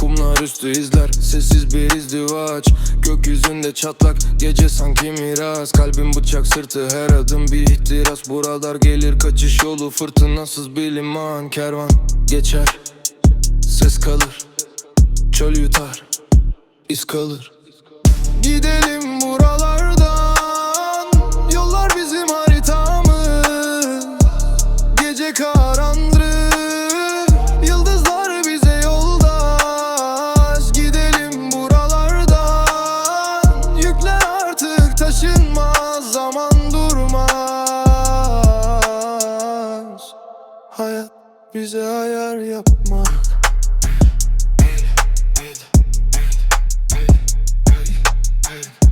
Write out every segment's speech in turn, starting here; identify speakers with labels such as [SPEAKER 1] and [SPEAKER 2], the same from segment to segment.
[SPEAKER 1] Kumlar üstü izler Sessiz bir izdivaç. Gökyüzünde çatlak Gece sanki miras. Kalbim bıçak sırtı Her adım bir ihtiras. Buralar gelir kaçış yolu Fırtınasız bir liman. Kervan geçer Ses kalır. Çöl yutar iz kalır. Gidelim Hayat bize ayar yapmaz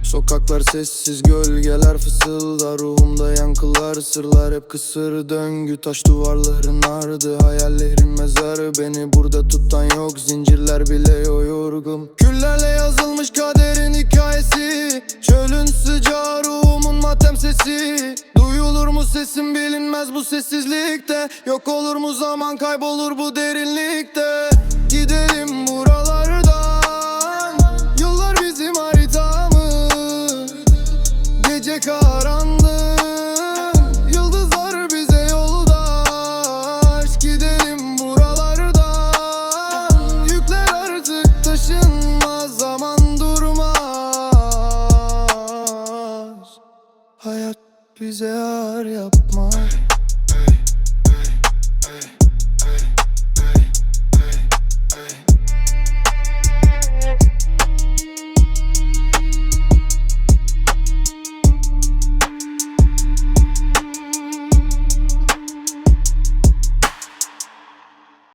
[SPEAKER 1] Sokaklar sessiz gölgeler fısıldar Ruhumda yankılar sırlar hep kısır döngü Taş duvarların ardı hayallerin mezarı Beni burada tutan yok zincirler bile yorgun. Küllerle yazılmış kaderin hikayesi Çölün sıcağı ruhumun matem sesi Duyulur mu sesim bilinmez bu sessizlikte. Yok olur mu zaman kaybolur bu derinlikte. Gidelim buralardan. Yıllar bizim haritamız. Gece karanlık. Yıldızlar bize yoldaş Gidelim buralardan. Yükler artık taşınmaz Zaman bize ağır yapmaz